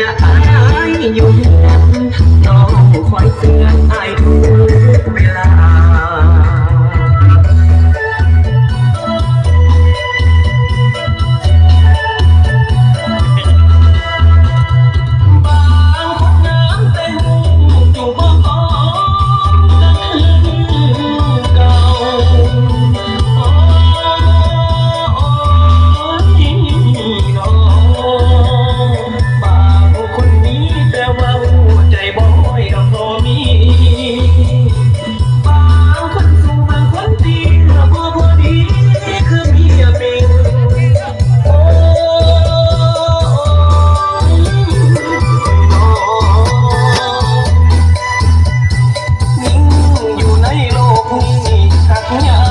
ยอายอยู่นน้องคอยเตือนอายทุกเวลา กุ้งสักอย่าง